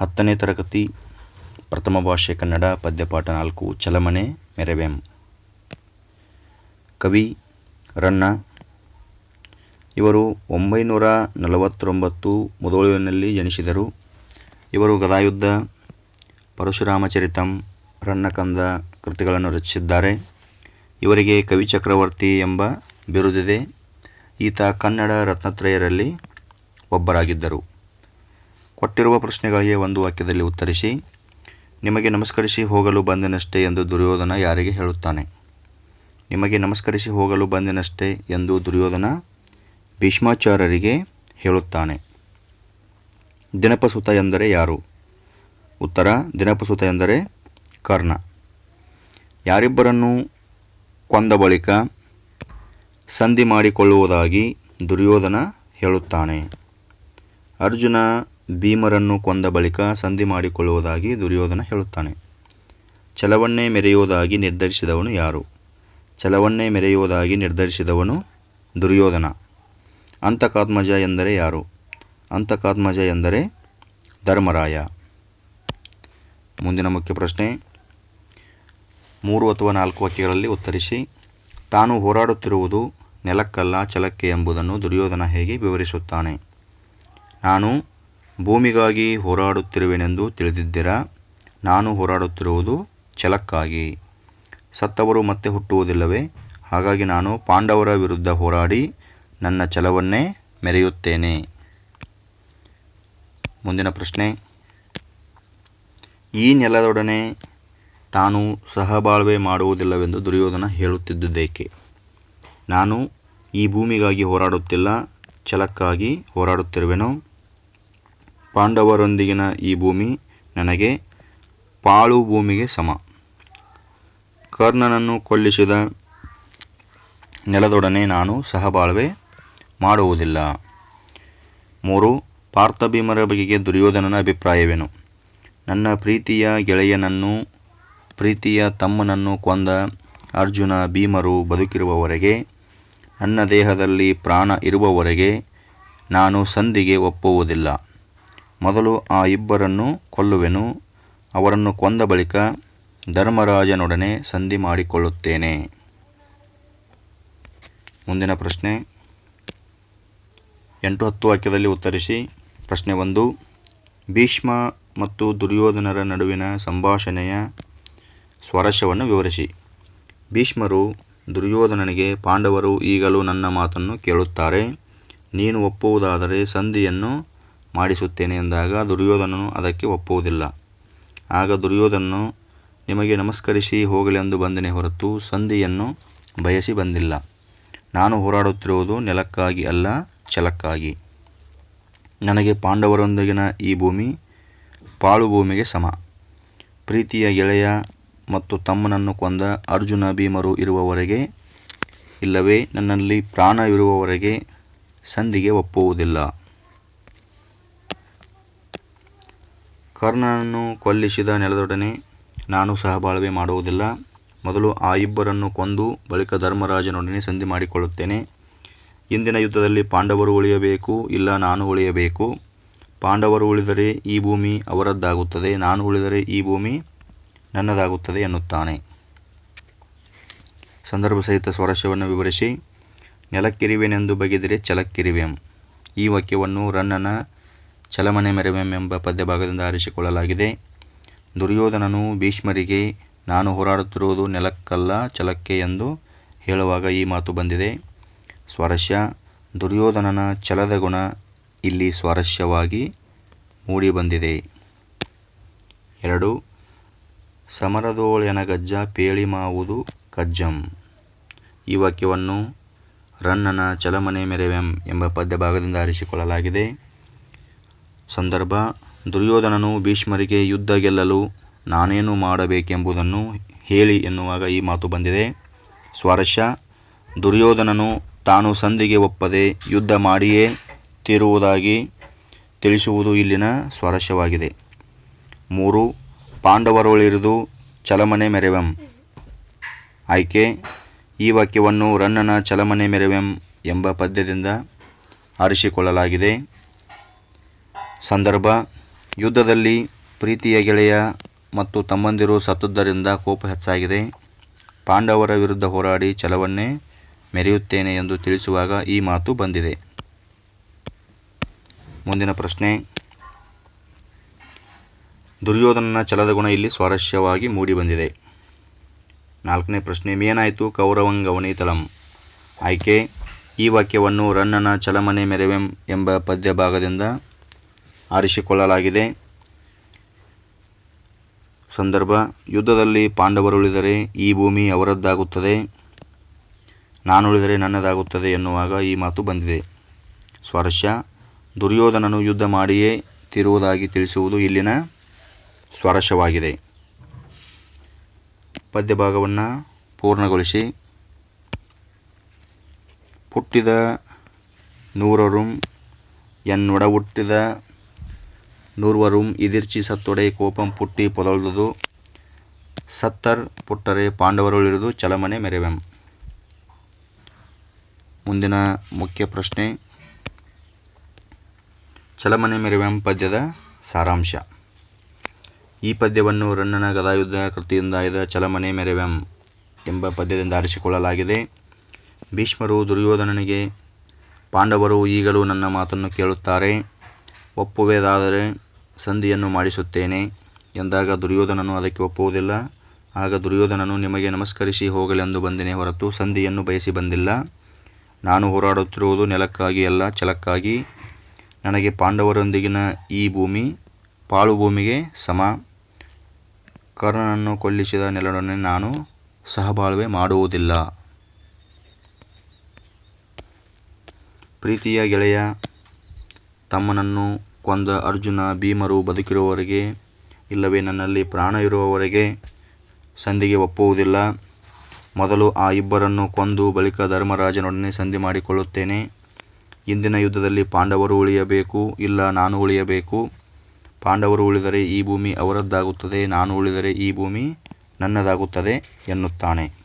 ಹತ್ತನೇ ತರಗತಿ, ಪ್ರಥಮ ಭಾಷೆ ಕನ್ನಡ, ಪದ್ಯಪಾಠ ನಾಲ್ಕು ಚಲಮನೆ ಮೆರವೆಂ ಕವಿ ರನ್ನ. ಇವರು ಒಂಬೈನೂರ ನಲವತ್ತೊಂಬತ್ತು ಮುದೋಳಿನಲ್ಲಿ ಜನಿಸಿದರು. ಇವರು ಗದಾಯುದ್ಧ, ಪರಶುರಾಮಚರಿತಂ, ರನ್ನಕಂದ ಕೃತಿಗಳನ್ನು ರಚಿಸಿದ್ದಾರೆ. ಇವರಿಗೆ ಕವಿ ಚಕ್ರವರ್ತಿ ಎಂಬ ಬಿರುದಿದೆ. ಈತ ಕನ್ನಡ ರತ್ನತ್ರಯರಲ್ಲಿ ಒಬ್ಬರಾಗಿದ್ದರು. ಕೊಟ್ಟಿರುವ ಪ್ರಶ್ನೆಗಳಿಗೆ ಒಂದು ವಾಕ್ಯದಲ್ಲಿ ಉತ್ತರಿಸಿ, ನಿಮಗೆ ನಮಸ್ಕರಿಸಿ ಹೋಗಲು ಬಂದೆನಷ್ಟೇ ಎಂದು ದುರ್ಯೋಧನ ಯಾರಿಗೆ ಹೇಳುತ್ತಾನೆ? ನಿಮಗೆ ನಮಸ್ಕರಿಸಿ ಹೋಗಲು ಬಂದೆನಷ್ಟೇ ಎಂದು ದುರ್ಯೋಧನ ಭೀಷ್ಮಾಚಾರ್ಯರಿಗೆ ಹೇಳುತ್ತಾನೆ. ದಿನಪಸುತ ಎಂದರೆ ಯಾರು? ಉತ್ತರ, ದಿನಪಸುತ ಎಂದರೆ ಕರ್ಣ. ಯಾರಿಬ್ಬರನ್ನು ಕೊಂದ ಬಳಿಕ ಸಂಧಿ ಮಾಡಿಕೊಳ್ಳುವುದಾಗಿ ದುರ್ಯೋಧನ ಹೇಳುತ್ತಾನೆ. ಅರ್ಜುನ ಭೀಮರನ್ನು ಕೊಂದ ಬಳಿಕ ಸಂಧಿ ಮಾಡಿಕೊಳ್ಳುವುದಾಗಿ ದುರ್ಯೋಧನ ಹೇಳುತ್ತಾನೆ. ಛಲವನ್ನೇ ಮೆರೆಯುವುದಾಗಿ ನಿರ್ಧರಿಸಿದವನು ಯಾರು? ಛಲವನ್ನೇ ಮೆರೆಯುವುದಾಗಿ ನಿರ್ಧರಿಸಿದವನು ದುರ್ಯೋಧನ. ಅಂತಕಾತ್ಮಜ ಎಂದರೆ ಯಾರು? ಅಂತಕಾತ್ಮಜ ಎಂದರೆ ಧರ್ಮರಾಯ. ಮುಂದಿನ ಮುಖ್ಯ ಪ್ರಶ್ನೆ. ಮೂರು ಅಥವಾ ನಾಲ್ಕು ವಾಕ್ಯಗಳಲ್ಲಿ ಉತ್ತರಿಸಿ. ತಾನು ಹೋರಾಡುತ್ತಿರುವುದು ನೆಲಕ್ಕಲ್ಲ ಛಲಕ್ಕೆ ಎಂಬುದನ್ನು ದುರ್ಯೋಧನ ಹೇಗೆ ವಿವರಿಸುತ್ತಾನೆ? ನಾನು ಭೂಮಿಗಾಗಿ ಹೋರಾಡುತ್ತಿರುವೆನೆಂದು ತಿಳಿದಿದ್ದೀರಾ? ನಾನು ಹೋರಾಡುತ್ತಿರುವುದು ಛಲಕ್ಕಾಗಿ. ಸತ್ತವರು ಮತ್ತೆ ಹುಟ್ಟುವುದಿಲ್ಲವೇ? ಹಾಗಾಗಿ ನಾನು ಪಾಂಡವರ ವಿರುದ್ಧ ಹೋರಾಡಿ ನನ್ನ ಛಲವನ್ನೇ ಮೆರೆಯುತ್ತೇನೆ. ಮುಂದಿನ ಪ್ರಶ್ನೆ. ಈ ನೆಲದೊಡನೆ ತಾನು ಸಹಬಾಳ್ವೆ ಮಾಡುವುದಿಲ್ಲವೆಂದು ದುರ್ಯೋಧನ ಹೇಳುತ್ತಿದ್ದುದೇಕೆ? ನಾನು ಈ ಭೂಮಿಗಾಗಿ ಹೋರಾಡುತ್ತಿಲ್ಲ, ಛಲಕ್ಕಾಗಿ ಹೋರಾಡುತ್ತಿರುವೆನು? ಪಾಂಡವರೊಂದಿಗಿನ ಈ ಭೂಮಿ ನನಗೆ ಪಾಳು ಭೂಮಿಗೆ ಸಮ. ಕರ್ಣನನ್ನು ಕೊಲ್ಲಿಸಿದ ನೆಲದೊಡನೆ ನಾನು ಸಹಬಾಳ್ವೆ ಮಾಡುವುದಿಲ್ಲ. ಮೂರು, ಪಾರ್ಥಭೀಮರ ಬಗೆಗೆ ದುರ್ಯೋಧನನ ಅಭಿಪ್ರಾಯವೇನು? ನನ್ನ ಪ್ರೀತಿಯ ಗೆಳೆಯನನ್ನು, ಪ್ರೀತಿಯ ತಮ್ಮನನ್ನು ಕೊಂದ ಅರ್ಜುನ ಭೀಮರು ಬದುಕಿರುವವರೆಗೆ, ನನ್ನ ದೇಹದಲ್ಲಿ ಪ್ರಾಣ ಇರುವವರೆಗೆ ನಾನು ಸಂಧಿಗೆ ಒಪ್ಪುವುದಿಲ್ಲ. ಮೊದಲು ಆ ಇಬ್ಬರನ್ನು ಕೊಲ್ಲುವೆನು. ಅವರನ್ನು ಕೊಂದ ಬಳಿಕ ಧರ್ಮರಾಜನೊಡನೆ ಸಂಧಿ ಮಾಡಿಕೊಳ್ಳುತ್ತೇನೆ. ಮುಂದಿನ ಪ್ರಶ್ನೆ. ಎಂಟು ಹತ್ತು ವಾಕ್ಯದಲ್ಲಿ ಉತ್ತರಿಸಿ. ಪ್ರಶ್ನೆ ಒಂದು. ಭೀಷ್ಮ ಮತ್ತು ದುರ್ಯೋಧನರ ನಡುವಿನ ಸಂಭಾಷಣೆಯ ಸ್ವರಸ್ಯವನ್ನು ವಿವರಿಸಿ. ಭೀಷ್ಮರು ದುರ್ಯೋಧನನಿಗೆ, ಪಾಂಡವರು ಈಗಲೂ ನನ್ನ ಮಾತನ್ನು ಕೇಳುತ್ತಾರೆ. ನೀನು ಒಪ್ಪುವುದಾದರೆ ಸಂಧಿಯನ್ನು ಮಾಡಿಸುತ್ತೇನೆ ಎಂದಾಗ ದುರ್ಯೋಧನನು ಅದಕ್ಕೆ ಒಪ್ಪುವುದಿಲ್ಲ. ಆಗ ದುರ್ಯೋಧನನು, ನಿಮಗೆ ನಮಸ್ಕರಿಸಿ ಹೋಗಲೆಂದು ಬಂದನೆ ಹೊರತು ಸಂಧಿಯನ್ನು ಬಯಸಿ ಬಂದಿಲ್ಲ. ನಾನು ಹೋರಾಡುತ್ತಿರುವುದು ನೆಲಕ್ಕಾಗಿ ಅಲ್ಲ, ಛಲಕ್ಕಾಗಿ. ನನಗೆ ಪಾಂಡವರೊಂದಿಗಿನ ಈ ಭೂಮಿ ಪಾಳು ಭೂಮಿಗೆ ಸಮ. ಪ್ರೀತಿಯ ಗೆಳೆಯ ಮತ್ತು ತಮ್ಮನನ್ನು ಕೊಂದ ಅರ್ಜುನ ಭೀಮರು ಇರುವವರೆಗೆ ಇಲ್ಲವೇ ನನ್ನಲ್ಲಿ ಪ್ರಾಣವಿರುವವರೆಗೆ ಸಂಧಿಗೆ ಒಪ್ಪುವುದಿಲ್ಲ. ಕರ್ಣನನ್ನು ಕೊಲ್ಲಿಸಿದ ನೆಲದೊಡನೆ ನಾನು ಸಹಬಾಳ್ವೆ ಮಾಡುವುದಿಲ್ಲ. ಮೊದಲು ಆ ಇಬ್ಬರನ್ನು ಕೊಂದು ಬಳಿಕ ಧರ್ಮರಾಜನೊಡನೆ ಸಂಧಿ ಮಾಡಿಕೊಳ್ಳುತ್ತೇನೆ. ಇಂದಿನ ಯುದ್ಧದಲ್ಲಿ ಪಾಂಡವರು ಉಳಿಯಬೇಕು, ಇಲ್ಲ ನಾನು ಉಳಿಯಬೇಕು? ಪಾಂಡವರು ಉಳಿದರೆ ಈ ಭೂಮಿ ಅವರದ್ದಾಗುತ್ತದೆ, ನಾನು ಉಳಿದರೆ ಈ ಭೂಮಿ ನನ್ನದಾಗುತ್ತದೆ ಎನ್ನುತ್ತಾನೆ. ಸಂದರ್ಭ ಸಹಿತ ಸ್ವರಸ್ಯವನ್ನು ವಿವರಿಸಿ, ನೆಲಕ್ಕಿರಿವೆನೆಂದು ಬಗೆದರೆ ಛಲಕ್ಕಿರಿವೆಂ ಈ ವಾಕ್ಯವನ್ನು ರನ್ನನ ಛಲಮನೆ ಮೆರವೆಂ ಎಂಬ ಪದ್ಯಭಾಗದಿಂದ ಆರಿಸಿಕೊಳ್ಳಲಾಗಿದೆ. ದುರ್ಯೋಧನನು ಭೀಷ್ಮರಿಗೆ, ನಾನು ಹೋರಾಡುತ್ತಿರುವುದು ನೆಲಕ್ಕಲ್ಲ ಛಲಕ್ಕೆ ಎಂದು ಹೇಳುವಾಗ ಈ ಮಾತು ಬಂದಿದೆ. ಸ್ವಾರಸ್ಯ, ದುರ್ಯೋಧನನ ಛಲದ ಗುಣ ಇಲ್ಲಿ ಸ್ವಾರಸ್ಯವಾಗಿ ಮೂಡಿಬಂದಿದೆ. ಎರಡು ಸಮರದೋಳೆನಗಜ್ಜ ಪೇಳಿ ಮಾವುದು ಕಜ್ಜಂ. ಈ ವಾಕ್ಯವನ್ನು ರನ್ನನ ಚಲಮನೆ ಮೆರೆವೆಂ ಎಂಬ ಪದ್ಯಭಾಗದಿಂದ ಆರಿಸಿಕೊಳ್ಳಲಾಗಿದೆ. ಸಂದರ್ಭ, ದುರ್ಯೋಧನನು ಭೀಷ್ಮರಿಗೆ ಯುದ್ಧ ಗೆಲ್ಲಲು ನಾನೇನು ಮಾಡಬೇಕೆಂಬುದನ್ನು ಹೇಳಿ ಎನ್ನುವಾಗ ಈ ಮಾತು ಬಂದಿದೆ. ಸ್ವಾರಸ್ಯ, ದುರ್ಯೋಧನನು ತಾನು ಸಂಧಿಗೆ ಒಪ್ಪದೆ ಯುದ್ಧ ಮಾಡಿಯೇ ತೀರುವುದಾಗಿ ತಿಳಿಸುವುದು ಇಲ್ಲಿನ ಸ್ವಾರಸ್ಯವಾಗಿದೆ. ಮೂರು, ಪಾಂಡವರೊಳಿರಿದು ಚಲಮನೆ ಮೆರೆವೆಂ. ಆಯ್ಕೆ, ಈ ವಾಕ್ಯವನ್ನು ರನ್ನನ ಚಲಮನೆ ಮೆರೆವೆಂ ಎಂಬ ಪದ್ಯದಿಂದ ಆರಿಸಿಕೊಳ್ಳಲಾಗಿದೆ. ಸಂದರ್ಭ, ಯುದ್ಧದಲ್ಲಿ ಪ್ರೀತಿಯ ಗೆಳೆಯ ಮತ್ತು ತಮ್ಮಂದಿರು ಸತ್ತದ್ದರಿಂದ ಕೋಪ ಹೆಚ್ಚಾಗಿದೆ. ಪಾಂಡವರ ವಿರುದ್ಧ ಹೋರಾಡಿ ಛಲವನ್ನೇ ಮೆರೆಯುತ್ತೇನೆ ಎಂದು ತಿಳಿಸುವಾಗ ಈ ಮಾತು ಬಂದಿದೆ. ಮುಂದಿನ ಪ್ರಶ್ನೆ. ದುರ್ಯೋಧನನ ಛಲದ ಗುಣ ಇಲ್ಲಿ ಸ್ವಾರಸ್ಯವಾಗಿ ಮೂಡಿಬಂದಿದೆ. ನಾಲ್ಕನೇ ಪ್ರಶ್ನೆ. ಮೇನಾಯಿತು ಕೌರವಂಗವನಿತಲಂ. ಆಯ್ಕೆ. ಈ ವಾಕ್ಯವನ್ನು ರನ್ನನ ಚಲಮನೆ ಮೆರೆವೆಂ ಎಂಬ ಪದ್ಯ ಭಾಗದಿಂದ ಆರಿಸಿಕೊಳ್ಳಲಾಗಿದೆ. ಸಂದರ್ಭ, ಯುದ್ಧದಲ್ಲಿ ಪಾಂಡವರುಳಿದರೆ ಈ ಭೂಮಿ ಅವರದ್ದಾಗುತ್ತದೆ, ನಾನುಳಿದರೆ ನನ್ನದಾಗುತ್ತದೆ ಎನ್ನುವಾಗ ಈ ಮಾತು ಬಂದಿದೆ. ಸ್ವಾರಸ್ಯ, ದುರ್ಯೋಧನನು ಯುದ್ಧ ಮಾಡಿಯೇ ತಿರುವುದಾಗಿ ತಿಳಿಸುವುದು ಇಲ್ಲಿನ ಸ್ವಾರಸ್ಯವಾಗಿದೆ. ಪದ್ಯ ಭಾಗವನ್ನು ಪೂರ್ಣಗೊಳಿಸಿ. ಪುಟ್ಟಿದ ನೂರರುಂ ಎನ್ನೊಡ ಹುಟ್ಟಿದ ನೂರ್ವರುಂ ಇದಿರ್ಚಿ ಸತ್ತೊಡೆ ಕೋಪಂ ಪುಟ್ಟಿ ಪೊದಲ್ದುದು. ಸತ್ತರ್ ಪುಟ್ಟರೆ ಪಾಂಡವರುಳಿದು ಚಲಮನೆ ಮೆರೆವೆಂ. ಮುಂದಿನ ಮುಖ್ಯ ಪ್ರಶ್ನೆ. ಚಲಮನೆ ಮೆರೆವೆಂ ಪದ್ಯದ ಸಾರಾಂಶ. ಈ ಪದ್ಯವನ್ನು ರಣ್ಣನ ಗದಾಯುದ್ಧ ಕೃತಿಯಿಂದ ಆಯ್ದ ಚಲಮನೆ ಮೆರೆವೆಂ ಎಂಬ ಪದ್ಯದಿಂದ ಆರಿಸಿಕೊಳ್ಳಲಾಗಿದೆ. ಭೀಷ್ಮರು ದುರ್ಯೋಧನನಿಗೆ, ಪಾಂಡವರು ಈಗಲೂ ನನ್ನ ಮಾತನ್ನು ಕೇಳುತ್ತಾರೆ. ಒಪ್ಪುವುದಾದರೆ ಸಂಧಿಯನ್ನು ಮಾಡಿಸುತ್ತೇನೆ. ಎಂದಾಗ ದುರ್ಯೋಧನನು ಅದಕ್ಕೆ ಒಪ್ಪುವುದಿಲ್ಲ. ಆಗ ದುರ್ಯೋಧನನು, ನಿಮಗೆ ನಮಸ್ಕರಿಸಿ ಹೋಗಲೆಂದು ಬಂದಿನೇ ಹೊರತು ಸಂಧಿಯನ್ನು ಬಯಸಿ ಬಂದಿಲ್ಲ. ನಾನು ಹೋರಾಡುತ್ತಿರುವುದು ನೆಲಕ್ಕಾಗಿ ಅಲ್ಲ, ಛಲಕ್ಕಾಗಿ. ನನಗೆ ಪಾಂಡವರೊಂದಿಗಿನ ಈ ಭೂಮಿ, ಪಾಳು ಭೂಮಿಗೆ ಸಮ. ಕರ್ಣನನ್ನು ಕೊಲ್ಲಿಸಿದ ನೆಲೊಡನೆ ನಾನು ಸಹಬಾಳ್ವೆ ಮಾಡುವುದಿಲ್ಲ. ಪ್ರೀತಿಯ ಗೆಳೆಯ, ತಮ್ಮನನ್ನು ಕೊಂದ ಅರ್ಜುನ ಭೀಮರು ಬದುಕಿರುವವರೆಗೆ, ಇಲ್ಲವೇ ನನ್ನಲ್ಲಿ ಪ್ರಾಣ ಇರುವವರೆಗೆ ಸಂಧಿಗೆ ಒಪ್ಪುವುದಿಲ್ಲ. ಮೊದಲು ಆ ಇಬ್ಬರನ್ನು ಕೊಂದು ಬಳಿಕ ಧರ್ಮರಾಜನೊಡನೆ ಸಂಧಿ ಮಾಡಿಕೊಳ್ಳುತ್ತೇನೆ. ಇಂದಿನ ಯುದ್ಧದಲ್ಲಿ ಪಾಂಡವರು ಉಳಿಯಬೇಕು, ಇಲ್ಲ ನಾನು ಉಳಿಯಬೇಕು. ಪಾಂಡವರು ಉಳಿದರೆ ಈ ಭೂಮಿ ಅವರದ್ದಾಗುತ್ತದೆ, ನಾನು ಉಳಿದರೆ ಈ ಭೂಮಿ ನನ್ನದಾಗುತ್ತದೆ ಎನ್ನುತ್ತಾನೆ.